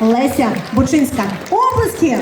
Леся Бучинська. Оплески!